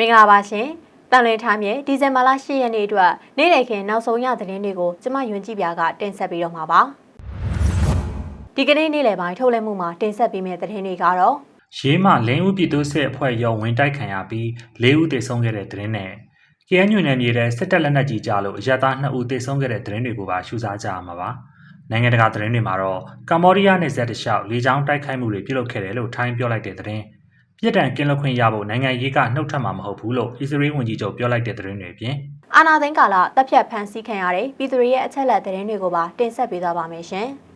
မင်္ဂလာပါရှင်။တန်လွင်ထားမြေဒီဇင်ဘာလ10ရက်နေ့အတွက်နေ့လည်ခင်းနောက်ဆုံးရသတင်းတွေကိုကျမယွန်ကြည်ပြာကတင်ဆက်ပေးတော့မှာပါ။ဒီကနေ့နေ့လည်ပိုင်းထုတ်လွှင့်မှုမှာတင်ဆက်ပေးမယ့်သတင်းတွေကတော့ရေးမှလင်းဦးပြည်သူ့စစ်အဖွဲ့ရုံဝင်တိုက်ခံရပြီး၄ဦးသေဆုံးခဲ့တဲ့သတင်းနဲ့ KNU နယ်မြေထဲစစ်တပ်လက်နက်ကြီးကြားလို့အရက်သား2ဦးသေဆုံးခဲ့တဲ့သတင်းတွေကိုပါရှုစားကြရမှာပါ။နိုင်ငံတကာသတင်းတွေမှာတော့ကမ္ဘောဒီးယားနယ်စပ်တလျှောက်လေကြောင်းတိုက်ခိုက်မှုတွေပြုလုပ်ခဲ့တယ်လို့ထိုင်းပြောလိုက်တဲ့သတင်း ပြစ်ဒဏ်ကင်းလွတ်ခွင့်ရဖို့နိုင်ငံရေးကနှုတ်ထွက်မှာမဟုတ်ဘူးလို့အစ္စရေးဝန်ကြီးချုပ်ပြောလိုက်တဲ့သတင်းတွေအပြင်အာနာသိန်းကာလတပ်ဖြတ်ဖမ်းဆီးခံရတဲ့ပြည်သူတွေရဲ့အချက်အလက်သတင်းတွေကိုပါတင်ဆက်ပေးသွားပါမယ်ရှင်။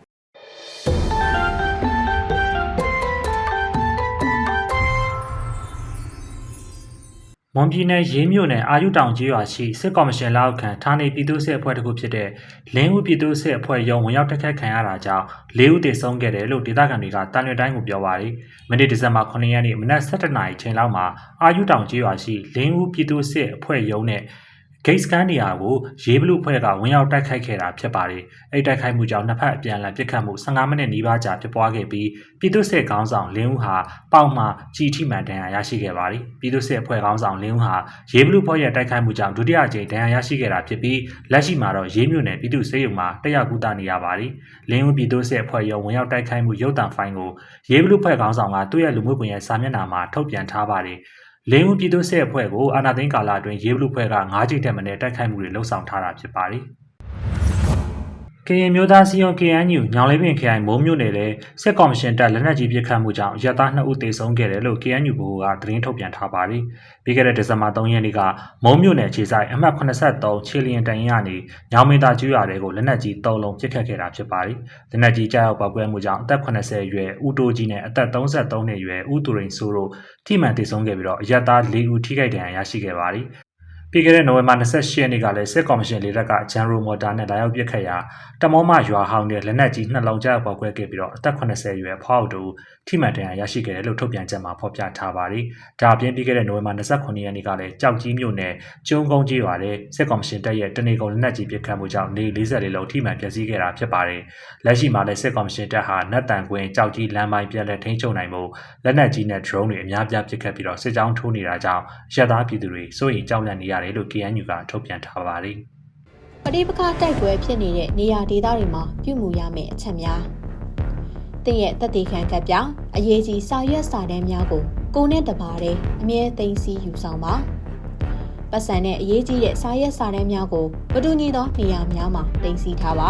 မွန်ပြည်နယ်ရေးမြို့နယ်အာယုတောင်ကျေးရွာရှိစစ်ကော်မရှင်လက်အောက်ခံဌာနေပြည်သူ့စစ်အဖွဲ့တစ်ခုဖြစ်တဲ့လင်းဦးပြည်သူ့စစ်အဖွဲ့ရုံးဝင်ရောက်တိုက်ခိုက်ခံရတာကြောင့်၄ဦးသေဆုံးခဲ့တယ်လို့ဒေသခံတွေကတန်ရွှေတိုင်းကိုပြောပါရယ်။မနေ့ဒီဇင်ဘာ9ရက်နေ့မနက်7:00နာရီချိန်လောက်မှာအာယုတောင်ကျေးရွာရှိလင်းဦးပြည်သူ့စစ်အဖွဲ့ရုံးနဲ့ ဂိတ်စကန်နေရာကိုရေးဘလူဖွဲ့ကဝင်ရောက်တိုက်ခိုက်ခဲ့တာဖြစ်ပါတယ်။အဲ့တိုက်ခိုက်မှုကြောင့်နှစ်ဖက်အပြန်အလှန်ပစ်ခတ်မှု15မိနစ်နီးပါးကြာဖြစ်ပွားခဲ့ပြီးပြည်သူ့စစ်ခေါင်းဆောင်လင်းဦးဟာပေါက်မှကြီးထိမှန်ဒဏ်ရာရရှိခဲ့ပါတယ်။ပြည်သူ့စစ်အဖွဲ့ခေါင်းဆောင်လင်းဦးဟာရေးဘလူဖွဲ့ရဲ့တိုက်ခိုက်မှုကြောင့်ဒုတိယကြိမ်ဒဏ်ရာရရှိခဲ့တာဖြစ်ပြီးလက်ရှိမှာတော့ရေးမြို့နယ်ပြည်သူ့စေယုံမှာတက်ရောက်ကူတာနေရပါတယ်။လင်းဦးပြည်သူ့စစ်အဖွဲ့ရုံဝင်ရောက်တိုက်ခိုက်မှုရုပ်သံဖိုင်ကိုရေးဘလူဖွဲ့ခေါင်းဆောင်ကသူ့ရဲ့လူမှုကွန်ရက်စာမျက်နှာမှာထုတ်ပြန်ထားပါတယ်။ လင်းဦးပြည်သူ့စစ်အဖွဲ့ကိုအာဏာသိမ်းကာလအတွင်းရေးဘလူဖွဲ့က9ကြိမ်တက်မနဲ့တိုက်ခိုက်မှုတွေလှုံ့ဆော်ထားတာဖြစ်ပါတယ်။ ကရင်မျိုးသားစီယုံ KNU ညောင်လေးပင်ခရိုင်မိုးမြို့နယ်လေစစ်ကော်မရှင်တပ်လက်နက်ကြီးပစ်ခတ်မှုကြောင့်ရပ်သား2ဦးသေဆုံးခဲ့တယ်လို့ KNU ဘိုကသတင်းထုတ်ပြန်ထားပါတယ်။ပြီးခဲ့တဲ့ဒီဇင်ဘာ3ရက်နေ့ကမုံမြို့နယ်ခြေဆိုင်အမှတ်83ခြေလျင်တိုင်ရနေညောင်မင်းသားကျွော်တွေကိုလက်နက်ကြီး3လုံးပစ်ခတ်ခဲ့တာဖြစ်ပါတယ်။လက်နက်ကြီးကြားရောက်ပောက်ကွဲမှုကြောင့်အသက်80အရွယ်ဦးတိုးကြီးနဲ့အသက်33နှစ်အရွယ်ဦးသူရိန်ဆိုးတို့ထိမှန်သေဆုံးခဲ့ပြီးတော့ရပ်သား4ဦးထိခိုက်ဒဏ်ရာရရှိခဲ့ပါတယ်။ ပြီးခဲ့တဲ့နိုဝင်ဘာ28ရက်နေ့ကလည်းစစ်ကော်မရှင်လေတပ်ကဂျန်ရိုမော်တာနဲ့လာရောက်ပစ်ခတ်ရာတမောမရွာဟောင်းတဲ့လက်နက်ကြီးနှလုံးကျပေါက်ကွဲခဲ့ပြီးတော့အသက်80ရွယ်ဖောက်တူထိမှန်ဒဏ်ရာရရှိခဲ့တယ်လို့ထုတ်ပြန်ချက်မှာဖော်ပြထားပါတယ်။ဒါအပြင်ပြီးခဲ့တဲ့နိုဝင်ဘာ29ရက်နေ့ကလည်းကြောက်ကြီးမြို့နယ်ကျုံကုန်းကြီးရွာတဲ့စစ်ကော်မရှင်တပ်ရဲ့တနေကုန်လက်နက်ကြီးပစ်ခတ်မှုကြောင့်နေ44လုံးထိမှန်ပျက်စီးခဲ့တာဖြစ်ပါတယ်။လက်ရှိမှာလည်းစစ်ကော်မရှင်တပ်ဟာနတ်တန်ကွင်းကြောက်ကြီးလမ်းပိုင်းပြက်လက်ထိန်းချုပ်နိုင်မှုလက်နက်ကြီးနဲ့ drone တွေအများပြားပစ်ခတ်ပြီးတော့စစ်ကြောင်းထိုးနေတာကြောင့်ရသားပြည်သူတွေစိုးရိမ်ကြောက်လန့်နေရတယ်လို့ KNU ကထုတ်ပြန်ထားပါတယ်။ပဋိပက္ခတိုက်ပွဲဖြစ်နေတဲ့နေရာဒေသတွေမှာပြုမှုရမယ့်အချက်များတင့်ရဲ့တက်တေခံကပ်ပြောင်းအရေးကြီးစာရွက်စာတမ်းများကိုကိုနဲ့တပါးတဲ့အမြဲသိမ်းဆည်းယူဆောင်ပါပတ်စံနဲ့အရေးကြီးတဲ့စာရွက်စာတမ်းများကိုမတူညီသောနေရာများမှာတင်စီထားပါ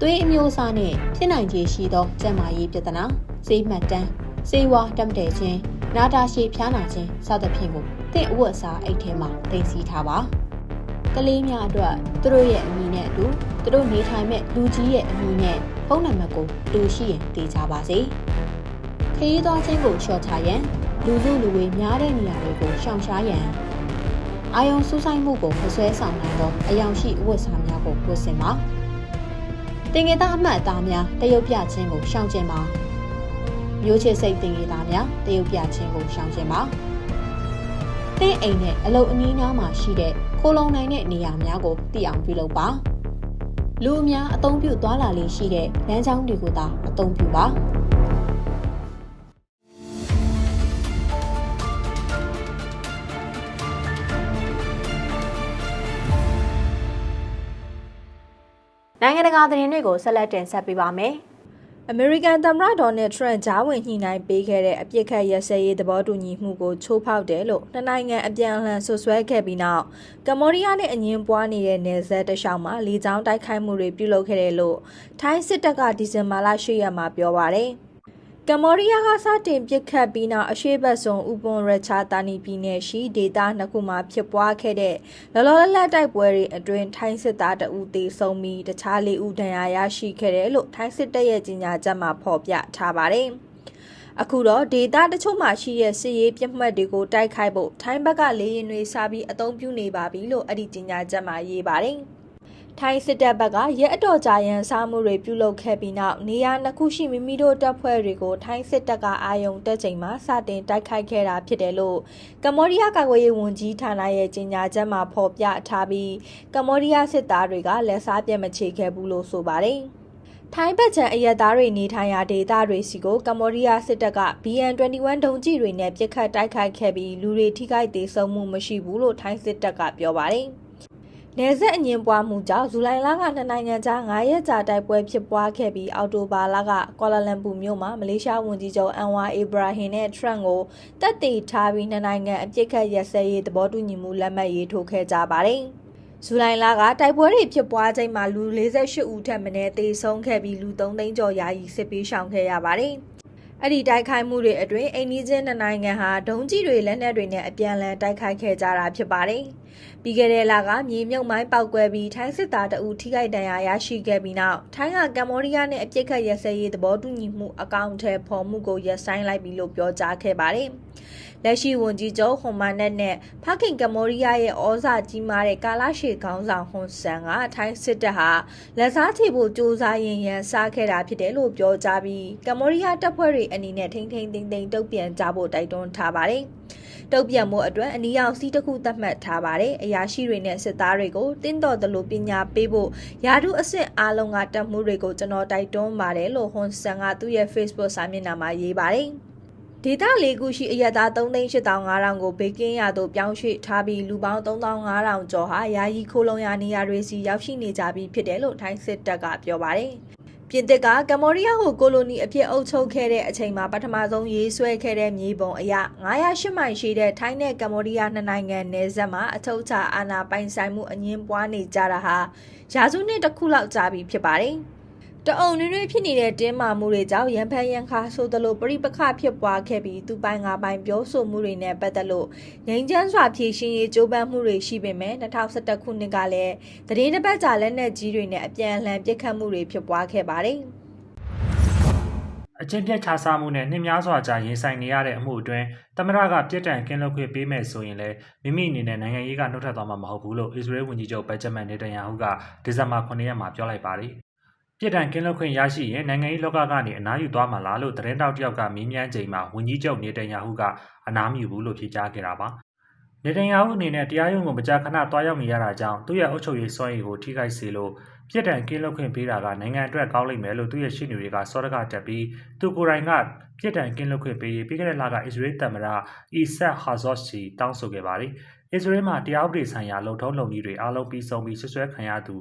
သွေးအမျိုးအစားနဲ့ဖြစ်နိုင်ခြေရှိသောကျန်းမာရေးပြဿနာစိတ်မှတ်တမ်းစေဝါတက်မတဲခြင်း နာတာရှည်ဖျားနာခြင်းစသဖြင့်ကိုတင့်အဝတ်အစားအိတ်ထဲမှာတင်စီထားပါကလေးများအတွက်သူတို့ရဲ့အမည်နဲ့အတူသူတို့နေထိုင်မဲ့လူကြီးရဲ့အမည်နဲ့ဖုန်းနံပါတ်ကိုတူရှိရင်တည်ကြပါစေခရီးသွားခြင်းကိုလျှော့ချရန်လူစုလူဝေးများတဲ့နေရာတွေကိုရှောင်ရှားရန်အာယုံစူးဆိုင်မှုကိုမဆွဲဆောင်နိုင်သောအယောင်ရှိအဝတ်အစားများကိုဝတ်ဆင်ပါတင်ငယ်သားအမှတ်အသားများတရုတ်ပြခြင်းကိုရှောင်ကျဉ်ပါ မျိုးချစ်စိတ်တင်ငယ်သားများတရုတ်ပြခြင်းကိုရှောင်ကျဉ်ပါတင်းအိမ်နဲ့အလုတ်အနီးနားမှာရှိတဲ့ခိုးလုံနိုင်တဲ့နေရာများကိုသိအောင်ပြုလုပ်ပါလူအများအသုံးပြုသွားလာလေးရှိတဲ့လမ်းကြောင်းတွေကိုသာအသုံးပြုပါနိုင်ငံတကာသတင်းတွေကိုဆက်လက်တင်ဆက်ပေးပါမယ်။ အမေရိကန်သမ္မတဒေါ်နယ်ထရန့်ဂျားဝင်ညှိနှိုင်းပေးခဲ့တဲ့အပြစ်ခတ်ရစဲရေးသဘောတူညီမှုကိုချိုးဖောက်တယ်လို့နှစ်နိုင်ငံအပြန်အလှန်ဆွဆွဲခဲ့ပြီးနောက်ကမ္ဘောဒီးယားနဲ့အငင်းပွားနေတဲ့နယ်စပ်တလျှောက်မှာလေကြောင်းတိုက်ခိုက်မှုတွေပြုလုပ်ခဲ့တယ်လို့ထိုင်းစစ်တပ်ကဒီဇင်ဘာလ10ရက်မှာပြောပါရယ် ကမ္ဘောဒီးယားကစတင်ပစ်ခတ်ပြီးနောက်အရှေ့ဘက်ဆုံးဥပွန်ရချာတာနီပြည်နယ်ရှိဒေသနှစ်ခုမှာဖြစ်ပွားခဲ့တဲ့လောလောလတ်လတ်တိုက်ပွဲတွေအတွင်းထိုင်းစစ်သားတအူသေဆုံးပြီးတခြား၄ဦးဒဏ်ရာရရှိခဲ့တယ်လို့ထိုင်းစစ်တပ်ရဲ့ကြေညာချက်မှာဖော်ပြထားပါတယ်။အခုတော့ဒေတာတချို့မှာရှိတဲ့စစ်ရေးပြစ်မှတ်တွေကိုတိုက်ခိုက်ဖို့ထိုင်းဘက်ကလေရင်တွေစားပြီးအသုံးပြုနေပါပြီလို့အဲ့ဒီကြေညာချက်မှာရေးပါတယ်။ ထိုင်းစစ်တပ်ဘက်ကရဲအတော်ကြာရန်စားမှုတွေပြုလုပ်ခဲ့ပြီးနောက်နေရာနှစ်ခုရှိမိမိတို့တပ်ဖွဲ့တွေကိုထိုင်းစစ်တပ်ကအာယုံတက်ချိန်မှာစတင်တိုက်ခိုက်ခဲ့တာဖြစ်တယ်လို့ကမ္ဘောဒီးယားကာကွယ်ရေးဝန်ကြီးဌာနရဲ့ကြေညာချက်မှာဖော်ပြထားပြီးကမ္ဘောဒီးယားစစ်သားတွေကလက်စားပြတ်မချေခဲ့ဘူးလို့ဆိုပါတယ်။ထိုင်းဘက်ခြံအရက်သားတွေနေထိုင်ရာဒေသတွေစီကိုကမ္ဘောဒီးယားစစ်တပ်က BN21 ဒုံးကျည်တွေနဲ့ပစ်ခတ်တိုက်ခိုက်ခဲ့ပြီးလူတွေထိခိုက်ဒေဆုံးမှုမရှိဘူးလို့ထိုင်းစစ်တပ်ကပြောပါတယ်။ နယ်စပ်အငင်းပွားမှုကြောင့်ဇူလိုင်လကနှစ်နိုင်ငံကြား9ရက်ကြာတိုက်ပွဲဖြစ်ပွားခဲ့ပြီးအော်တိုဘာလကကွာလာလမ်ပူမြို့မှာမလေးရှားဝန်ကြီးချုပ်အန်ဝါအေဘရာဟင်နဲ့ထရန့်ကိုတပ်တည်ထားပြီးနှစ်နိုင်ငံအပြစ်ခတ်ရက်စဲရေးသဘောတူညီမှုလက်မှတ်ရေးထိုးခဲ့ကြပါတယ်။ဇူလိုင်လကတိုက်ပွဲတွေဖြစ်ပွားချိန်မှာလူ48ဦးထက်မနည်းသေဆုံးခဲ့ပြီးလူ3သိန်းကျော်ယာယီစစ်ပေးရှောင်ခဲ့ရပါတယ်။အဲ့ဒီတိုက်ခိုက်မှုတွေအတွင်းအိန္ဒိချင်းနိုင်ငံဟာဒုံးကြီးတွေလက်နက်တွေနဲ့အပြန်အလှန်တိုက်ခိုက်ခဲ့ကြတာဖြစ်ပါတယ်။ ပြီးခဲ့တဲ့လကမြေမြုပ်မိုင်းပောက်ကွဲပြီးထိုင်းစစ်သားတအူထိခိုက်ဒဏ်ရာရရှိခဲ့ပြီးနောက်ထိုင်းကကမ္ဘောဒီးယားနဲ့အပြစ်ခတ်ရစဲရေးသဘောတူညီမှုအကောင့်ထဲပေါ်မှုကိုရပ်ဆိုင်းလိုက်ပြီလို့ပြောကြားခဲ့ပါတယ်။လက်ရှိဝန်ကြီးချုပ်ဟွန်မာနက်နဲ့ဖခင်ကမ္ဘောဒီးယားရဲ့ဩဇာကြီးမားတဲ့ကာလာရှေခေါင်းဆောင်ဟွန်ဆန်ကထိုင်းစစ်တပ်ဟာလက်စားချေဖို့စ조사ရင်ရန်စားခဲ့တာဖြစ်တယ်လို့ပြောကြားပြီးကမ္ဘောဒီးယားတပ်ဖွဲ့တွေအနေနဲ့ထိမ့်ထိမ့်သိမ့်သိမ့်တုတ်ပြန်ကြဖို့တိုက်တွန်းထားပါတယ် တုတ်ပြန်မှုအတွက်အနီးအောင်စီးတစ်ခုသတ်မှတ်ထားပါတယ်။အရာရှိတွေနဲ့စစ်သားတွေကိုတင်းတော်သလိုပညာပေးဖို့ယာတုအဆင့်အားလုံးကတပ်မှုတွေကိုကျွန်တော်တိုက်တွန်းပါတယ်လို့ဟွန်ဆန်ကသူ့ရဲ့ Facebook စာမျက်နှာမှာရေးပါတယ်။ဒေသ၄ခုရှိအရက်သား3,8500ကိုဘေးကင်းရသို့ပြောင်းရွှေ့ထားပြီးလူပေါင်း3,500ကျော်ဟာယာယီခိုးလုံရနေရာတွေစီရောက်ရှိနေကြပြီးဖြစ်တယ်လို့ထိုင်းစစ်တပ်ကပြောပါတယ်။ ပြင်သစ်ကကမ္ဘောဒီးယားကိုကိုလိုနီအဖြစ်အုပ်ချုပ်ခဲ့တဲ့အချိန်မှာပထမဆုံးရေးဆွဲခဲ့တဲ့မြေပုံအရ908မိုင်ရှိတဲ့ထိုင်းနဲ့ကမ္ဘောဒီးယားနှစ်နိုင်ငံနယ်စပ်မှာအထုပ်ချအာဏာပိုင်ဆိုင်မှုအငင်းပွားနေကြတာဟာရာစုနှစ်တစ်ခုလောက်ကြာပြီဖြစ်ပါတယ်။ တအုံနွေနွေဖြစ်နေတဲ့တင်းမာမှုတွေကြောင့်ရန်ဖန်ရန်ခါဆိုသလိုပြိပခဖြစ်ပွားခဲ့ပြီးသူပိုင်ငါပိုင်ပြောဆိုမှုတွေနဲ့ပတ်သက်လို့ငြိမ်းချမ်းစွာဖြေရှင်းရေးကြိုးပမ်းမှုတွေရှိပေမဲ့2011ခုနှစ်ကလည်းတည်င်းတစ်ပတ်ကြာလက်နက်ကြီးတွေနဲ့အပြန်အလှန်ပစ်ခတ်မှုတွေဖြစ်ပွားခဲ့ပါတယ်အချင်းပြတ်ခြားစားမှုနဲ့နှင်းများစွာကြာရင်ဆိုင်နေရတဲ့အမှုအတွင်းသမရကပြစ်ဒဏ်ကင်းလွတ်ခွင့်ပေးမယ်ဆိုရင်လည်းမိမိအနေနဲ့နိုင်ငံရေးကနှုတ်ထွက်သွားမှာမဟုတ်ဘူးလို့အစ္စရေးဝန်ကြီးချုပ်ဘက်ဂျမန်နေတန်ယာဟုကဒီဇင်ဘာ9ရက်မှာပြောလိုက်ပါတယ် ပြစ်ဒဏ်ကင်းလွတ်ခွင့်ရရှိရင်နိုင်ငံရေးလောကကနေအနားယူသွားမှာလားလို့သတင်းတောက်တယောက်ကမေးမြန်းချိန်မှာဝန်ကြီးချုပ်နေတန်ယာဟုကအနားမယူဘူးလို့ဖြေကြားခဲ့တာပါ။နေတန်ယာဟုအနေနဲ့တရားရုံးကိုမကြာခဏတွားရောက်နေရတာကြောင့်သူ့ရဲ့အုပ်ချုပ်ရေးစွမ်းရည်ကိုထိခိုက်စေလို့ပြစ်ဒဏ်ကင်းလွတ်ခွင့်ပေးတာကနိုင်ငံအတွက်ကောင်းလိမ့်မယ်လို့သူ့ရဲ့ရှင်းနေတွေကစောရကတက်ပြီးသူကိုယ်တိုင်ကပြစ်ဒဏ်ကင်းလွတ်ခွင့်ပေးရေးပြီးခဲ့တဲ့လကအစ္စရေးသမ္မတအီဆက်ဟာဇော့ချီတောင်းဆိုခဲ့ပါတယ်။အစ္စရေးမှာတရားဥပဒေဆိုင်ရာလုံထုံးလုံနည်းတွေအားလုံးပြီးဆုံးပြီးဆွဆွဲခံရသူ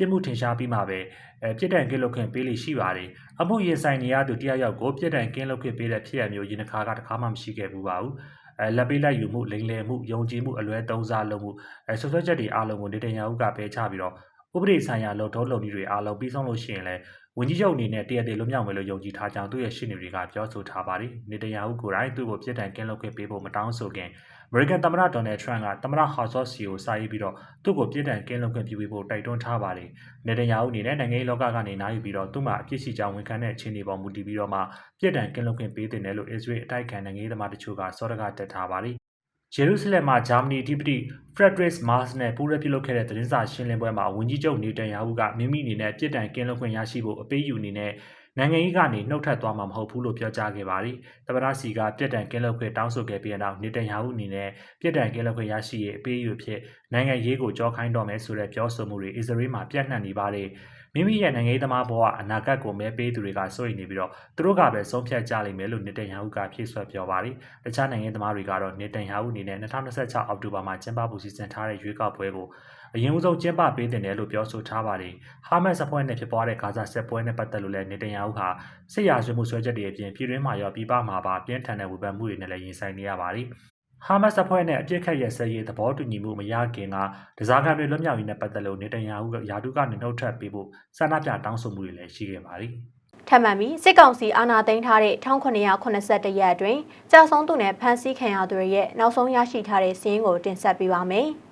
ပြစ်မှုထင်ရှားပြီးမှပဲအဲပြစ်ဒဏ်ကင်းလွတ်ခွင့်ပေးလိရှိပါတယ်။အမှုရင်ဆိုင်နေရသူတယောက်ယောက်ကိုပြစ်ဒဏ်ကင်းလွတ်ခွင့်ပေးတဲ့ဖြစ်ရမျိုးယင်ခါကတခါမှမရှိခဲ့ဘူးပါဘူး။အဲလက်ပေးလိုက်ယူမှုလိမ်လည်မှုယုံကြည်မှုအလွဲသုံးစားလုပ်မှုအဲဆွဆွဲချက်တွေအားလုံးကိုနေတညာဦးကပဲချပြီးတော့ဥပဒေဆိုင်ရာလုံထုံးလုံနည်းတွေအားလုံးပြီးဆုံးလို့ရှိရင်လည်း ဝန်ကြီးချုပ်အနေနဲ့တရတည်လွတ်မြောက်မယ်လို့ယုံကြည်ထားကြောင်းသူ့ရဲ့ရှင်းနေတွေကပြောဆိုထားပါတယ်။နေတညာဦးကိုယ်တိုင်သူ့ကိုပြစ်ဒဏ်ကင်းလွတ်ခွင့်ပေးဖို့မတောင်းဆိုခင်အမေရိကန်သမ္မတဒေါ်နယ်ထရန့်ကသမ္မတဟော့ဆော့စီကိုစာရေးပြီးတော့သူ့ကိုပြည်ထန်ကင်းလုံခွင့်ပြုပေးဖို့တိုက်တွန်းထားပါတယ်။နေတညာဦးအနေနဲ့နိုင်ငံရေးလောကကနေနားယူပြီးတော့သူ့မှာအပြစ်ရှိကြောင်းဝန်ခံတဲ့အခြေအနေပေါ်မူတည်ပြီးတော့မှပြည်ထန်ကင်းလုံခွင့်ပေးတင်တယ်လို့အစ္စရေးအတိုက်ခံနိုင်ငံရေးသမားတချို့ကစောဒကတက်ထားပါတယ်။ ဂျေရုဆလင်မှာဂျာမနီအဓိပတိဖရက်ဒရစ်မားစ်နဲ့ပူးရဲပြုလုပ်ခဲ့တဲ့သတင်းစာရှင်းလင်းပွဲမှာဝန်ကြီးချုပ်နေတန်ယာဟုကမိမိအနေနဲ့ပြည်တံကင်းလွတ်ခွင့်ရရှိဖို့အပေးယူအနေနဲ့နိုင်ငံရေးကနေနှုတ်ထွက်သွားမှာမဟုတ်ဘူးလို့ပြောကြားခဲ့ပါတယ်။တပနာစီကပြစ်ဒဏ်ကင်းလွတ်ခွင့်တောင်းဆိုခဲ့ပြီးနောက်နေတန်ယာဟုအနေနဲ့ပြစ်ဒဏ်ကင်းလွတ်ခွင့်ရရှိရေးအပေးအယူဖြစ်နိုင်ငံရေးကိုကြောခိုင်းတော့မယ်ဆိုတဲ့ပြောဆိုမှုတွေအစ္စရေးမှာပြန့်နှံ့နေပါတယ်။ မိမိရဲ့နိုင်ငံရေးသမားဘဝအနာဂတ်ကိုမဲပေးသူတွေကစိုးရိမ်နေပြီးတော့သူတို့ကပဲဆုံးဖြတ်ကြလိမ့်မယ်လို့နေတန်ယာဟုကဖြည့်ဆွတ်ပြောပါတယ်။တခြားနိုင်ငံသမားတွေကတော့နေတန်ယာဟုအနေနဲ့2026အောက်တိုဘာမှာကျင်းပဖို့စီစဉ်ထားတဲ့ရွေးကောက်ပွဲကိုအရင်ဦးဆုံးကျင်းပပေးတင်တယ်လို့ပြောဆိုထားပါတယ်။ဟာမတ်စ်အဖွဲ့နဲ့ဖြစ်ပွားတဲ့ဂါဇာစစ်ပွဲနဲ့ပတ်သက်လို့လည်းနေတန်ယာဟုဟာစစ်ရာဇဝတ်မှုဆွဲချက်တွေအပြင်ပြည်တွင်းမှာရောပြည်ပမှာပါပြင်းထန်တဲ့ဝေဖန်မှုတွေနဲ့လည်းရင်ဆိုင်နေရပါတယ်။ ဟာမတ်စ်အဖွဲ့နဲ့အပြစ်ခတ်ရစရေးသဘောတူညီမှုမရခင်ကဒဇာခံတွေလွတ်မြောက်ရေးနဲ့ပတ်သက်လို့နေတန်ယာဟုကယာတုကနေနှုတ်ထွက်ပေးဖို့ဆန္ဒပြတောင်းဆိုမှုတွေလည်းရှိခဲ့ပါတယ်။ထပ်မံပြီးစစ်ကောင်စီအာဏာသိမ်းထားတဲ့1981ရက်အတွင်းကြာဆုံးသူနဲ့ဖမ်းဆီးခံရသူတွေရဲ့နောက်ဆုံးရရှိထားတဲ့စီးရင်ကိုတင်ဆက်ပေးပါမယ်။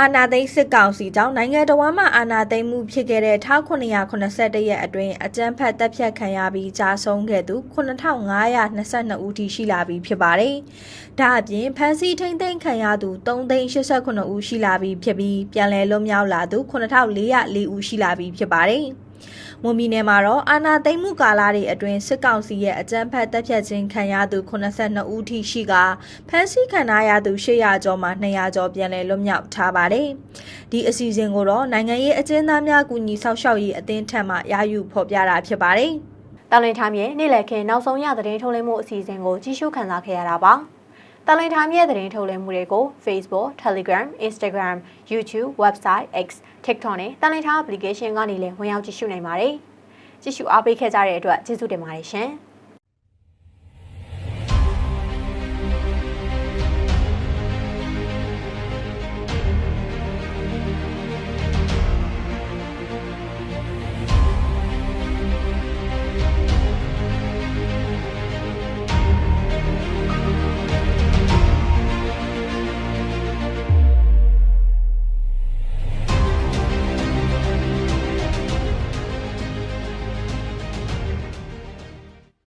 အာနာသိန်းစစ်ကောင်စီကြောင့်နိုင်ငံတော်ဝန်မှအာနာသိန်းမှုဖြစ်ခဲ့တဲ့1981ရက်အတွင်းအကြမ်းဖက်တပ်ဖြတ်ခံရပြီးကြာဆုံးခဲ့သူ9522ဦးထိရှိလာပြီဖြစ်ပါတယ်။ဒါအပြင်ဖမ်းဆီးထိန်းသိမ်းခံရသူ389ဦးရှိလာပြီဖြစ်ပြီးပြန်လည်လွတ်မြောက်လာသူ9404ဦးရှိလာပြီဖြစ်ပါတယ်။ မွန်ပြည်နယ်မှာတော့အာဏာသိမ်းမှုကာလတွေအတွင်းစစ်ကောင်စီရဲ့အကြမ်းဖက်တပ်ဖြတ်ခြင်းခံရသူ82ဦးထိရှိကဖမ်းဆီးခံထားရသူ800ကျော်မှ200ကျော်ပြန်လည်လွတ်မြောက်ထားပါတယ်။ဒီအစီအစဉ်ကိုတော့နိုင်ငံရေးအကျဉ်းသားများကူညီဆောက်ရှောက်ရေးအသင်းထံမှရယူဖော်ပြတာဖြစ်ပါတယ်။တလင်ထားမြေနေ့လည်ခင်းနောက်ဆုံးရသတင်းထုတ်လင်းမှုအစီအစဉ်ကိုကြည့်ရှုခံစားခဲ့ရတာပါ တလင်ထားမြေသတင်းထုတ်လင်းမှုတွေကို Facebook, Telegram, Instagram, YouTube, Website, X, TikTok နဲ့တလင်ထား application ကနေလည်းဝင်ရောက်ကြည့်ရှုနိုင်ပါတယ်ကြည့်ရှုအားပေးခဲ့ကြတဲ့အတွက်ကျေးဇူးတင်ပါတယ်ရှင်